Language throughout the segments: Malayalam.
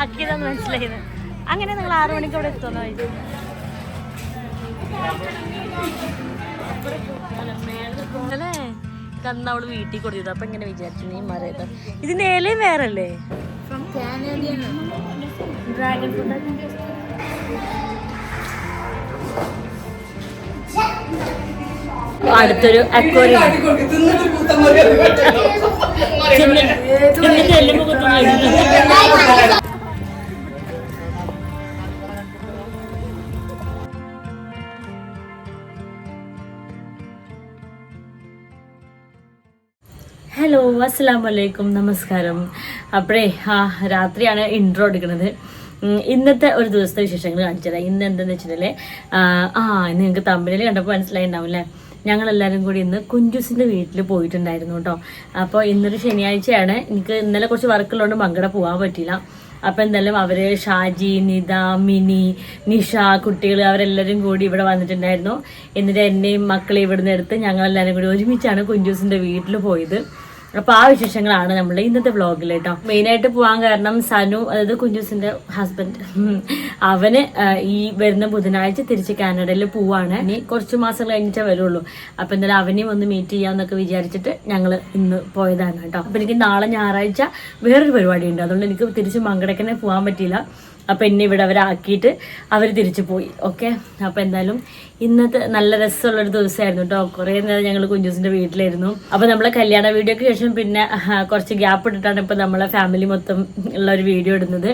ആക്കിയതെന്ന് മനസ്സിലായത് അങ്ങനെ നിങ്ങൾ ആറു മണിക്ക് അവിടെ എത്തുമെന്ന് ചോദിച്ചു അല്ലേ? കന്ന് അവൾ വീട്ടിൽ കൊടുത്തത് അപ്പൊ ഇങ്ങനെ വിചാരിച്ചു നീ മറിയത് ഇതിന്റെ ഇലയും വേറല്ലേ? ഡ്രാഗൺ ഫ്രൂട്ട് അടുത്തൊരു അക്വറിയം അസ്സാം വലൈക്കും നമസ്കാരം. അപ്പോഴേ ആ രാത്രിയാണ് ഇൻട്രോ എടുക്കുന്നത്. ഇന്നത്തെ ഒരു ദിവസത്തെ വിശേഷങ്ങൾ കാണിച്ചുതരാം ഇന്ന് എന്തെന്ന് വെച്ചിട്ടുണ്ടെങ്കിൽ ആ ഇന്ന് നിങ്ങൾക്ക് തമ്മിൽ കണ്ടപ്പോൾ മനസ്സിലായിണ്ടാവും അല്ലേ ഞങ്ങളെല്ലാവരും കൂടി ഇന്ന് കുഞ്ചുസിന്റെ വീട്ടിൽ പോയിട്ടുണ്ടായിരുന്നു കേട്ടോ അപ്പോൾ ഇന്നൊരു ശനിയാഴ്ചയാണ്. എനിക്ക് ഇന്നലെ കുറച്ച് വർക്കുള്ളതുകൊണ്ട് മങ്കട പോകാൻ പറ്റിയില്ല. അപ്പം എന്തായാലും അവർ ഷാജി നിത മിനി നിഷ കുട്ടികൾ അവരെല്ലാവരും കൂടി ഇവിടെ വന്നിട്ടുണ്ടായിരുന്നു. എന്നിട്ട് എന്നെയും മക്കളെ ഇവിടുന്ന് എടുത്ത് ഞങ്ങളെല്ലാവരും കൂടി ഒരുമിച്ചാണ് കുഞ്ചൂസിന്റെ വീട്ടിൽ പോയത്. അപ്പൊ ആ വിശേഷങ്ങളാണ് നമ്മൾ ഇന്നത്തെ വ്ളോഗിൽ കേട്ടോ. മെയിനായിട്ട് പോകാൻ കാരണം സനു അതായത് കുഞ്ചുസിന്റെ ഹസ്ബൻഡ് അവന് ഈ വരുന്ന ബുധനാഴ്ച തിരിച്ച് കാനഡയിൽ പോവാണ്. ഇനി കുറച്ച് മാസം കഴിഞ്ഞിട്ടേ വരുള്ളൂ. അപ്പൊ എന്തായാലും അവനെയും ഒന്ന് മീറ്റ് ചെയ്യാന്നൊക്കെ വിചാരിച്ചിട്ട് ഞങ്ങൾ ഇന്ന് പോയതാണ് കേട്ടോ. അപ്പൊ എനിക്ക് നാളെ ഞായറാഴ്ച വേറൊരു പരിപാടി ഉണ്ട് അതുകൊണ്ട് എനിക്ക് തിരിച്ച് മങ്കടക്കനെ പോവാൻ പറ്റിയില്ല. അപ്പൊ എന്നെ ഇവിടെ അവരാക്കിയിട്ട് അവർ തിരിച്ചു പോയി. ഓക്കെ അപ്പൊ എന്തായാലും ഇന്നത്തെ നല്ല രസമുള്ളൊരു ദിവസമായിരുന്നു കേട്ടോ കുറേ നേരം ഞങ്ങൾ കുഞ്ചൂസിന്റെ വീട്ടിലായിരുന്നു. അപ്പൊ നമ്മളെ കല്യാണ വീഡിയോക്ക് ശേഷം പിന്നെ കുറച്ച് ഗ്യാപ്പ് ഇട്ടിട്ടാണ് ഇപ്പൊ നമ്മളെ ഫാമിലി മൊത്തം ഉള്ള ഒരു വീഡിയോ ഇടുന്നത്.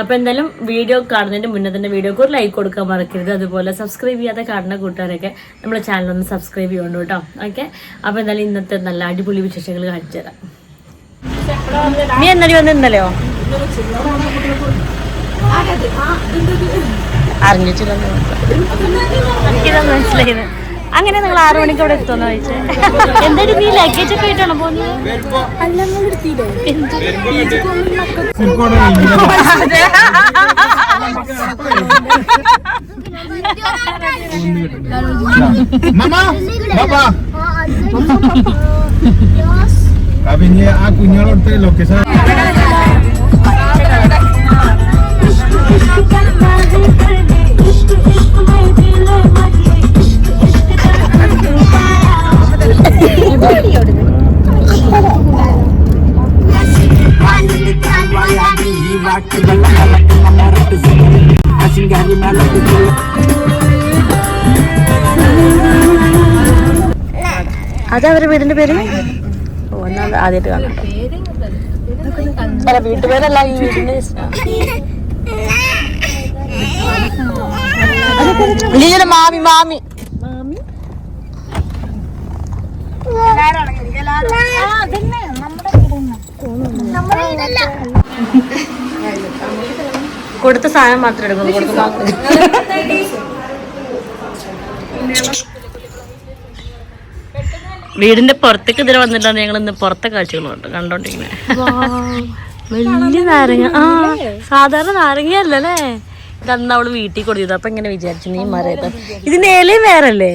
അപ്പൊ എന്തായാലും വീഡിയോ കാണുന്നതിന്റെ മുന്നേ തന്നെ വീഡിയോക്ക് ഒരു ലൈക്ക് കൊടുക്കാൻ മറക്കരുത്. അതുപോലെ സബ്സ്ക്രൈബ് ചെയ്യാതെ കാണുന്ന കൂട്ടുകാരൊക്കെ നമ്മുടെ ചാനൽ ഒന്ന് സബ്സ്ക്രൈബ് ചെയ്യണം കേട്ടോ ഓക്കെ അപ്പൊ എന്തായാലും ഇന്നത്തെ നല്ല അടിപൊളി വിശേഷങ്ങൾ കാണിച്ചു തരാം. നീ എന്നാലും വന്ന് അറിഞ്ഞിട്ടില്ല എനിക്കിതൊന്നും മനസ്സിലായത് അങ്ങനെ നിങ്ങൾ ആറു മണിക്ക് അവിടെ എത്തുമെന്ന് ചോദിച്ചേ എന്തായാലും നീ ലഗേജ് ഒക്കെ ആയിട്ടാണോ പോകുന്നത് എന്ത്? ആ Papa. Sabi niya, kunyalote lo que sabe. അതാ അവരുടെ വീടിന്റെ പേര് ഒന്നാമത് ആദ്യമായിട്ട് കാണാം വീട്ടുപേരല്ല ഈ വീടിന്റെ ലീല മാമി മാമി. മാമി? കൊടുത്ത സാധനം മാത്രം എടുക്കുന്നു കൊടുത്ത മാത്രം വീടിന്റെ പുറത്തേക്ക് ഇതിൽ വന്നിട്ടാണ് ഞങ്ങൾ ഇന്ന് പുറത്തെ കാഴ്ചകളുണ്ട് കണ്ടോണ്ടിരിക്കുന്നത് വലിയ നാരങ്ങ. ആ സാധാരണ നാരങ്ങ അല്ലല്ലേ ഇതന്ന് അവൾ വീട്ടിൽ കൊടുത്തത് അപ്പൊ ഇങ്ങനെ വിചാരിച്ചു നീ മറിയത് ഇതിന്റെ ഇലയും വേറല്ലേ?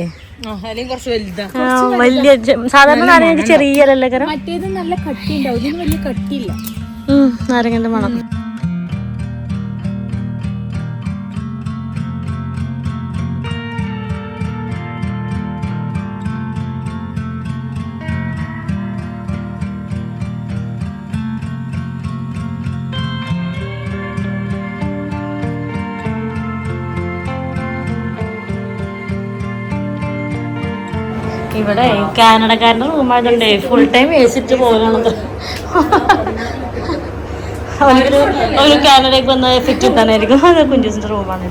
വലിയ സാധാരണ നാരങ്ങ ചെറിയ ഇലല്ലേ കരം? മറ്റേത് നല്ല കട്ടി ഉണ്ടാവും ഇതിന് വലിയ കട്ടിയില്ല. ഉം, നാരങ്ങന്റെ മണം. ഇവിടെ കാനഡക്കാരന്റെ റൂമായതുകൊണ്ട് ഫുൾ ടൈം ഏസിട്ട് പോകണത് അവനൊരു ഒരു കാനഡയ്ക്ക് വന്ന ഫിറ്റ് കിട്ടാനായിരിക്കും അത് കുഞ്ചിന്റെ റൂമാണ്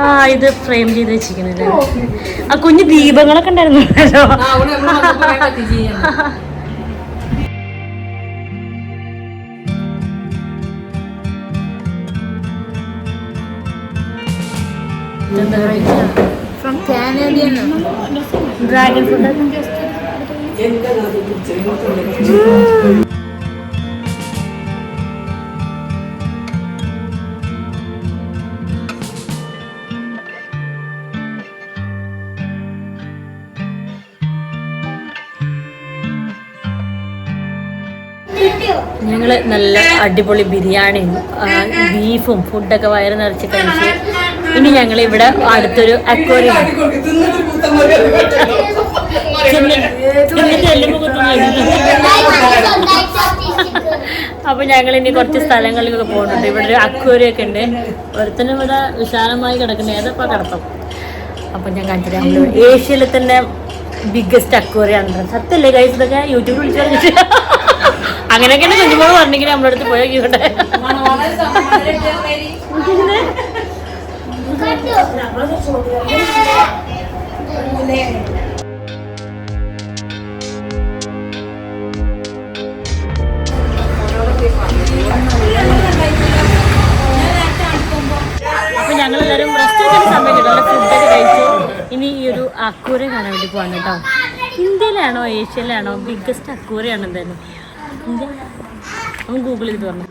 ആ ഇത് ഫ്രെയിം ചെയ്ത് വെച്ചിരിക്കുന്നില്ലേ ആ കുഞ്ഞു ദീപങ്ങളൊക്കെ ഉണ്ടായിരുന്നല്ലോ എന്താ പറയുക? ഫ്രം കാനേഡിയൻ ഡ്രാഗൺ ഫുഡ് നല്ല അടിപൊളി ബിരിയാണിയും ബീഫും ഫുഡൊക്കെ വയറ് നിറച്ച് കഴിച്ച് ഇനി ഞങ്ങൾ ഇവിടെ അടുത്തൊരു അക്വറിയം അപ്പൊ ഞങ്ങൾ ഇനി കുറച്ച് സ്ഥലങ്ങളിലൊക്കെ പോകുന്നുണ്ട് ഇവിടെ ഒരു അക്വേറിയം ഒക്കെ ഉണ്ട്. ഒരുത്തനും ഇവിടെ വിശാലമായി കിടക്കുന്ന. ഏതപ്പോ കിടത്തും? അപ്പൊ ഞാൻ കാണിച്ചു തരാം. നമ്മൾ ഏഷ്യയിലെ തന്നെ ബിഗ്ഗസ്റ്റ് അക്വേറിയം ആണ്. സത്യല്ലേ കഴിച്ചതൊക്കെ ഇതൊക്കെ യൂട്യൂബിൽ വിളിച്ചു അങ്ങനെയൊക്കെയാണ് കുഞ്ഞുമോൾ പറഞ്ഞെങ്കിൽ നമ്മളടുത്ത് പോയോ ഇവിടെ അപ്പൊ ഞങ്ങൾ എല്ലാവരും റെസ്റ്റ് എടുക്കുന്ന സമയം ഫുഡൊക്കെ കഴിച്ചു ഇനി ഈ ഒരു അക്കൂര കാണാൻ വേണ്ടി പോവാണ് കേട്ടോ. ഇന്ത്യയിലാണോ ഏഷ്യയിലാണോ ബിഗ്ഗസ്റ്റ് അക്കൂരയാണ് എന്തായാലും? ചെയ്ത് പറഞ്ഞു.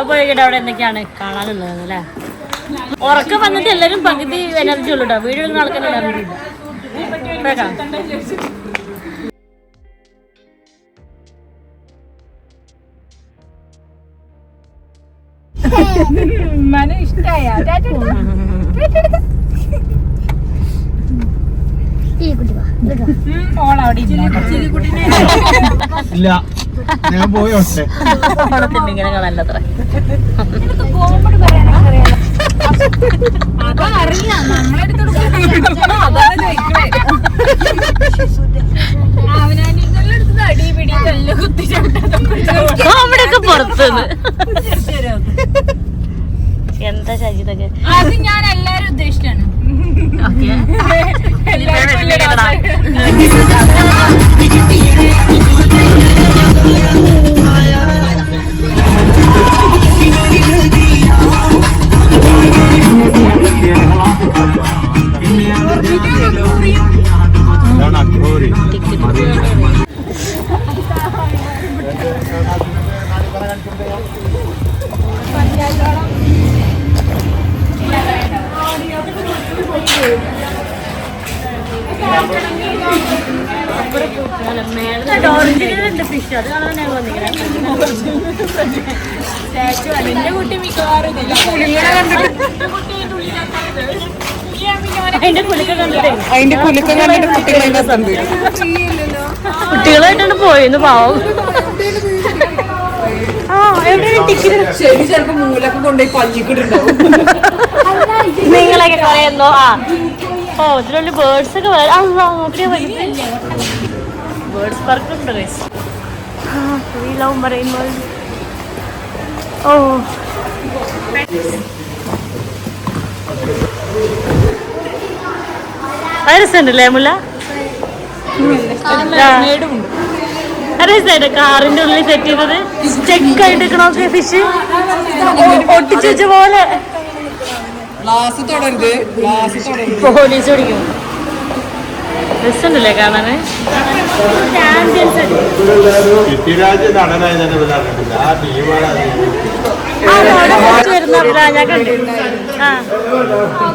അപ്പോൾ ഇവിടെ അവിടെ എന്തൊക്കെയാണ് കാണാനുള്ളത് അല്ലേ? ഉറക്കം വന്നിട്ട് എല്ലാരും പകുതി എനർജി ഉള്ളു കേട്ടോ വീഡിയോയിൽ നടക്കുന്ന എനർജി മനു ഇഷ്ടായ? ഇല്ല. ഞാൻ പോയി വട്ടെ ഓണത്തിന് ഇങ്ങനെ കാണാനത്ര അതറിയാം നമ്മളെടുത്തോട് ഫിഷ് അത് കാണാൻ വന്നിങ്ങനെ എന്റെ കുട്ടി മിക്കവാറും കുട്ടി കണ്ടിട്ട് അതിന്റെ കുലുക്കം കണ്ടിട്ടേ. കുട്ടികളെ കുട്ടികളായിട്ടാണ് പോയെന്ന് പാവം. ശരി ചിലപ്പോ മൂലൊക്കെ കൊണ്ടുപോയി നിങ്ങളൊക്കെ പറയുന്നോ ആ. ഓ ഇതിലുള്ള ബേർഡ്സ് ഒക്കെ ബേർഡ്സ് പാർക്ക് ഉണ്ട് marine ഓ. അത് രസമുണ്ടല്ലേ മുല്ല? രസമായിട്ട് കാറിന്റെ ഉള്ളിൽ സെറ്റ് ചെയ്തത്. ചെക്ക് ആയിട്ട് നിൽക്കണോക്കെ ഫിഷ് ഒട്ടിച്ചു വെച്ച പോലെ. പോലീസ് പിടിക്കും രസമുണ്ടല്ലേ കാണാന്? ഞാൻ കണ്ടു. ആ.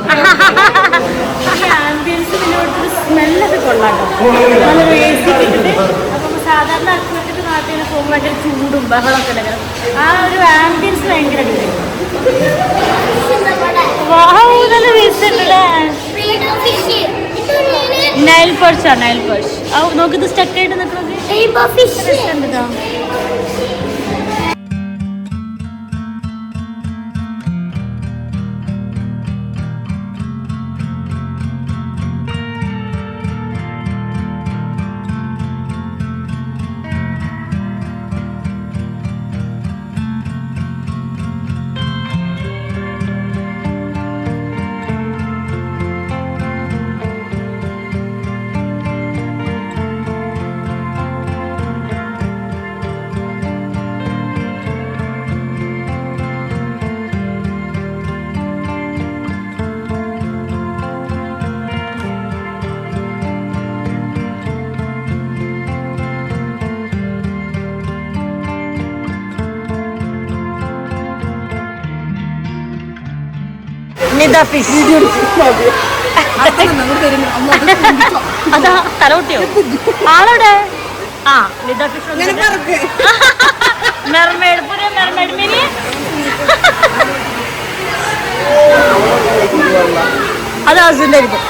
ഇവിടുത്തെ സ്മെല്ലൊക്കെ കൊള്ളാം നല്ലൊരു എ സി ഇട്ടിട്ട് അപ്പം സാധാരണ അക്വറ്റിട്ട് നാട്ടിൽ പോകുമ്പോൾ ഭയങ്കര ചൂടും ബഹളമൊക്കെ ഉണ്ടെങ്കിൽ ആ ഒരു ആംബിയൻസ് ഭയങ്കര വാഹന വൗ, നല്ല രസമുണ്ടല്ലേ നൈൽ പേഴ്സ് ആണ് നൈൽ പേഴ്സ് ആ നോക്കിത് സ്റ്റക്കായിട്ട് നിൽക്കുന്നത് രസമുണ്ട് ട്ടോ. നിത ഫിഷ് അതാ തലോട്ടിയോ? ആളെവിടെ? ആ നിത ഫിഷ് മെർമേഡ് പുതിയ മെർമേഡ് മിനി അത് ഹസ്ബൻഡ് ആയിരിക്കും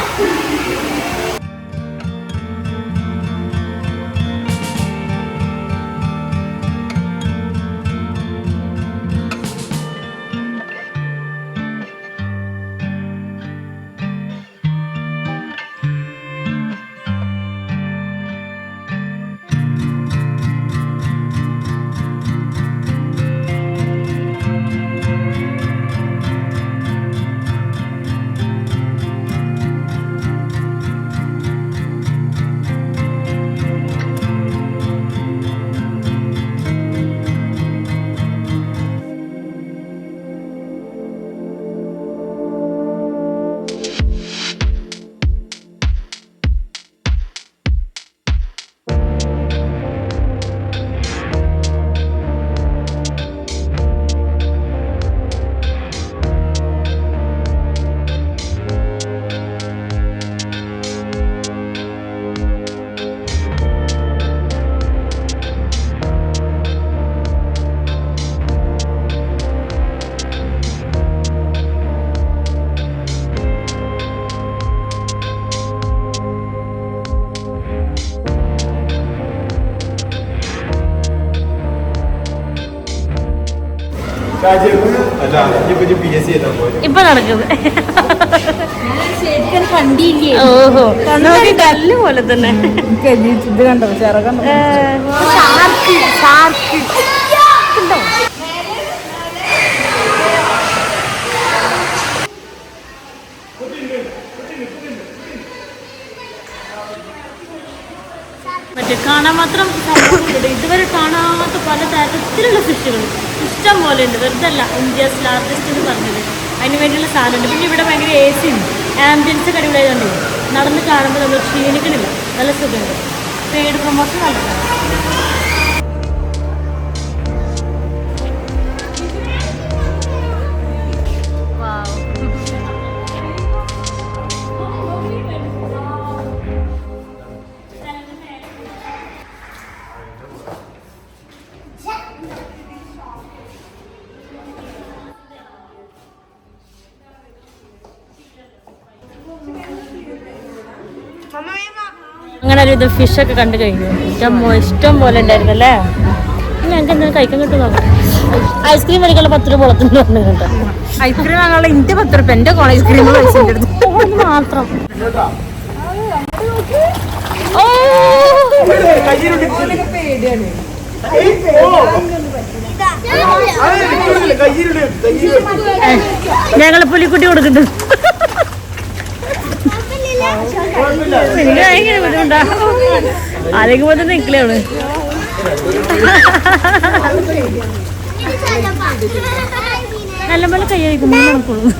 ഇപ്പൊ നടക്കുന്നത്. ഓഹോ. നോക്കി കല്ല് പോലെ തന്നെ. ഇത് കണ്ടോ? ചെറുകണ്ടോ മറ്റേ കാണാൻ മാത്രം ഇതുവരെ കാണാത്ത പല തരത്തിലുള്ള ഫിഷുകൾ ഇഷ്ടം പോലെ ഉണ്ട്. വെറുതെ അല്ല ഇന്ത്യസ് ലാർജസ്റ്റ് എന്ന് പറഞ്ഞത്. അതിന് വേണ്ടിയുള്ള സാധനമുണ്ട്. പിന്നെ ഇവിടെ ഭയങ്കര എ സി ഉണ്ട്. ആംബിയൻസ് ഒക്കെ അടിപൊളിയായതുകൊണ്ട് നടന്ന് കാണുമ്പോൾ നമ്മൾ ക്ഷീണിക്കണില്ല. നല്ല സുഖമുണ്ട്. പെയ്ഡ് പ്രൊമോഷൻ നല്ലതാണ് അങ്ങനെ ഒരു ഇത് ഫിഷൊക്കെ കണ്ടു കഴിഞ്ഞു. ഇഷ്ടം മോ- ഇഷ്ടം പോലെ ഉണ്ടായിരുന്നു അല്ലേ പിന്നെ ഞങ്ങൾക്ക് എന്തെങ്കിലും കഴിക്കാൻ കിട്ടും നോക്കാം. ഐസ്ക്രീം മേടിക്കാനുള്ള പത്ത് രൂപ പുറത്തുനിന്ന് പറഞ്ഞു കേട്ടോ. ഐസ്ക്രീം വാങ്ങാനുള്ള ഇന്റെ പത്ത് രൂപ എന്റെ കോളേജ് ഐസ്ക്രീം മാത്രം. ഓ! ഞങ്ങൾ പുലിക്കുട്ടി കൊടുക്കുന്നുണ്ട്. എനിക്ക് ഭയങ്കര ബുദ്ധിമുട്ടാ. ആരെങ്കിലും പോലെ നിക്കലാണ് നല്ല പോലെ കൈ കഴിക്കുമ്പോൾ നടക്കുള്ളൂ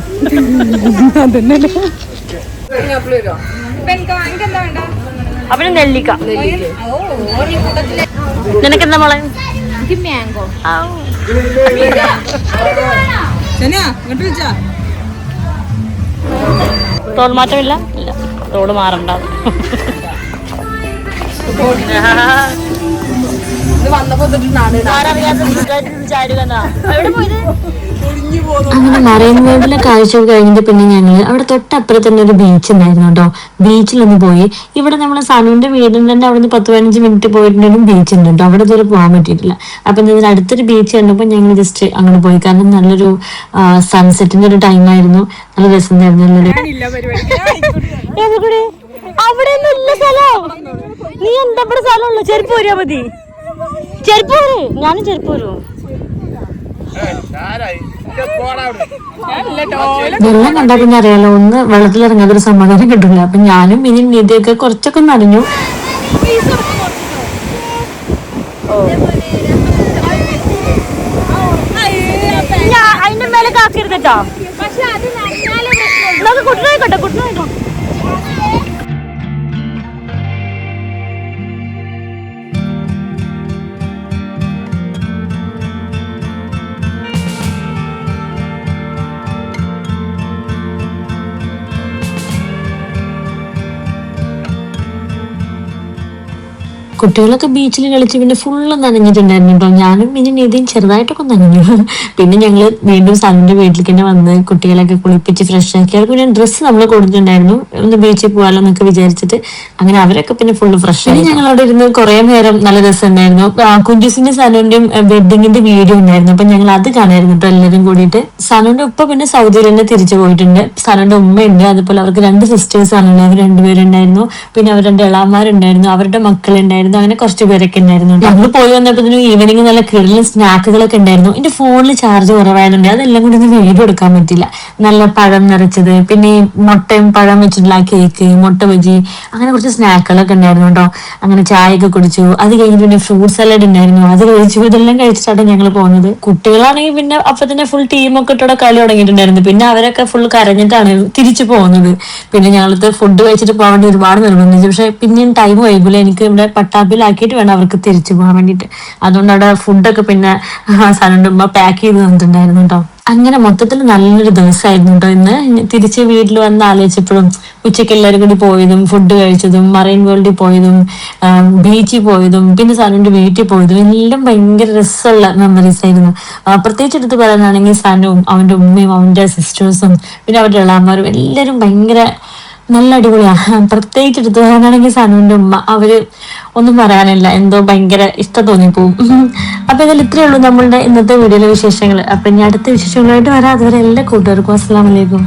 അവന് നെല്ലിക്ക. നിനക്കെന്താ മോളെ? മാംഗോ. തോൽമാറ്റമില്ല ഇല്ല. റോഡ് മാറണ്ട ഇത് വന്നപ്പോ തൊട്ടിട്ടാണ് എവിടെ പോയത്? അങ്ങനെ മറൈൻ വേൾഡിലെ കാഴ്ച കഴിഞ്ഞിട്ട് പിന്നെ ഞങ്ങൾ അവിടെ തൊട്ടപ്പുറത്ത് തന്നെ ഒരു ബീച്ച് ഉണ്ടായിരുന്നു കേട്ടോ. ബീച്ചിലൊന്ന് പോയി. ഇവിടെ നമ്മൾ സനുവിന്റെ വീടിന്റെ തന്നെ അവിടെ നിന്ന് പത്ത് പതിനഞ്ച് മിനിറ്റ് പോയിട്ടുണ്ടെങ്കിലും ബീച്ച് ഉണ്ട് കേട്ടോ. അവിടെ ദൂരെ പോകാൻ പറ്റിയിട്ടില്ല. അപ്പൊ ഇതിന് അടുത്തൊരു ബീച്ച് കണ്ടപ്പോൾ ഞങ്ങൾ ജസ്റ്റ് അങ്ങോട്ട് പോയി. കാരണം നല്ലൊരു സൺസെറ്റിന്റെ ഒരു ടൈം ആയിരുന്നു. നല്ല രസം ഉണ്ടായിരുന്നു നല്ലൊരു എവിടെ അവിടെ നീ എന്താ ഇവിടെ സ്ഥലമുള്ളൂ ചെരുപ്പ് പോരാ മതി. ചെരുപ്പ് ഞാനും ചെരുപ്പ് വരൂ വെള്ളം കണ്ടാൽ പിന്നെ അറിയാലോ ഒന്ന് ഒരു സമാധാനം കിട്ടില്ല അപ്പൊ ഞാനും ഇനി നിധിയൊക്കെ കുറച്ചൊക്കെ നനഞ്ഞു അതിന്റെ മേലെ കാക്കരുത് കേട്ടോ അത് കുട്ടനായിക്കോട്ടെ കുട്ടനായിക്കോ? കുട്ടികളൊക്കെ ബീച്ചിൽ കളിച്ച് പിന്നെ ഫുള്ള് നനഞ്ഞിട്ടുണ്ടായിരുന്നു കേട്ടോ ഞാനും പിന്നെ നീതിയും ചെറുതായിട്ടൊക്കെ നനഞ്ഞു. പിന്നെ ഞങ്ങൾ വീണ്ടും സാറിന്റെ വീട്ടിലേക്ക് തന്നെ വന്ന് കുട്ടികളൊക്കെ കുളിപ്പിച്ച് ഫ്രഷ് ആക്കി. അവർക്ക് പിന്നെ ഡ്രസ്സ് നമ്മൾ കൊടുത്തിട്ടുണ്ടായിരുന്നു. ഒന്ന് ബീച്ചിൽ പോകാലോ എന്നൊക്കെ വിചാരിച്ചിട്ട് അങ്ങനെ അവരൊക്കെ പിന്നെ ഫുള്ള് ഫ്രഷ് ആയി. ഞങ്ങൾ അവിടെ ഇരുന്ന് കുറേ നേരം നല്ല രസമുണ്ടായിരുന്നു. കുഞ്ചുസിന്റെ സനുവിന്റെയും വെഡിങ്ങിന്റെ വീഡിയോ ഉണ്ടായിരുന്നു. അപ്പൊ ഞങ്ങൾ അത് കാണായിരുന്നു കേട്ടോ എല്ലാവരും കൂടിയിട്ട്. സനുവിന്റെ ഉപ്പ പിന്നെ സൗദിയിൽ തന്നെ തിരിച്ചു പോയിട്ടുണ്ട്. സനുവിന്റെ ഉമ്മയുണ്ട്. അതുപോലെ അവർക്ക് രണ്ട് സിസ്റ്റേഴ്സ് ആണ് അവർ രണ്ടുപേരുണ്ടായിരുന്നു. പിന്നെ അവരുടെ രണ്ട് ഇളാമാരുണ്ടായിരുന്നു അവരുടെ മക്കളുണ്ടായിരുന്നു. അങ്ങനെ കുറച്ച് പേരൊക്കെ ഉണ്ടായിരുന്നു. ഞങ്ങൾ പോയി വന്നപ്പോഴത്തേനും ഈവനിങ് നല്ല കിടലും സ്നാക്കുകളൊക്കെ ഉണ്ടായിരുന്നു. എന്റെ ഫോണിൽ ചാർജ് കുറവായതുകൊണ്ട് അതെല്ലാം കൂടി ഒന്ന് വീഡിയോ എടുക്കാൻ പറ്റില്ല. നല്ല പഴം നിറച്ചത് പിന്നെ മുട്ടയും പഴം വെച്ചിട്ടുള്ള കേക്ക് മുട്ട ബജി അങ്ങനെ കുറച്ച് സ്നാക്കുകളൊക്കെ ഉണ്ടായിരുന്നു കേട്ടോ. അങ്ങനെ ചായയൊക്കെ കുടിച്ചു. അത് കഴിഞ്ഞ് പിന്നെ ഫ്രൂട്ട് സലാഡ് ഉണ്ടായിരുന്നു. അത് കഴിച്ചു. ഇതെല്ലാം കഴിച്ചിട്ടാണ് ഞങ്ങൾ പോകുന്നത് കുട്ടികളാണെങ്കിൽ പിന്നെ അപ്പൊ തന്നെ ഫുൾ ടീമൊക്കെ ഇട്ടോടെ കളി തുടങ്ങിയിട്ടുണ്ടായിരുന്നു. പിന്നെ അവരൊക്കെ ഫുൾ കരഞ്ഞിട്ടാണ് തിരിച്ചു പോകുന്നത്. പിന്നെ ഞങ്ങളത് ഫുഡ് കഴിച്ചിട്ട് പോകേണ്ടി ഒരുപാട് നിർബന്ധിച്ചു. പക്ഷെ പിന്നെയും ടൈം വൈകില്ല. എനിക്ക് ഇവിടെ പട്ടാപ്പിലാക്കിയിട്ട് വേണം അവർക്ക് തിരിച്ചു പോകാൻ വേണ്ടിട്ട് അതുകൊണ്ട് അവിടെ ഫുഡൊക്കെ പിന്നെ സനുണ്ട് ഉമ്മ പാക്ക് ചെയ്ത് തന്നിട്ടുണ്ടായിരുന്നു കേട്ടോ അങ്ങനെ മൊത്തത്തിൽ നല്ലൊരു ദിവസമായിരുന്നു കേട്ടോ ഇന്ന്. തിരിച്ച് വീട്ടിൽ വന്ന് ആലോചിച്ചപ്പോഴും ഉച്ചയ്ക്ക് എല്ലാവരും കൂടി പോയതും ഫുഡ് കഴിച്ചതും മറൈൻ വേൾഡിൽ പോയതും ബീച്ചിൽ പോയതും പിന്നെ സനുവിന്റെ വീട്ടിൽ പോയതും എല്ലാം ഭയങ്കര രസമുള്ള മെമ്മറീസ് ആയിരുന്നു. പ്രത്യേകിച്ച് എടുത്ത് പറയാനാണെങ്കിൽ സനുവും അവന്റെ ഉമ്മയും അവന്റെ സിസ്റ്റേഴ്സും പിന്നെ അവരുടെ ഇളാമാരും എല്ലാവരും ഭയങ്കര നല്ല അടിപൊളിയാണ് പ്രത്യേകിച്ച് എടുത്തു പറയാനാണെങ്കിൽ സനുവിന്റെ ഉമ്മ അവർ ഒന്നും പറയാനില്ല. എന്തോ ഭയങ്കര ഇഷ്ടം തോന്നിപ്പോവും. അപ്പൊ ഇതിൽ ഇത്രയേ ഉള്ളൂ നമ്മളുടെ ഇന്നത്തെ വീഡിയോയിലെ വിശേഷങ്ങൾ അപ്പൊ ഇനി അടുത്ത വിശേഷങ്ങളായിട്ട് വരാം. അതുവരെ എല്ലാ കൂട്ടുകാർക്കും അസ്സാം വലൈക്കും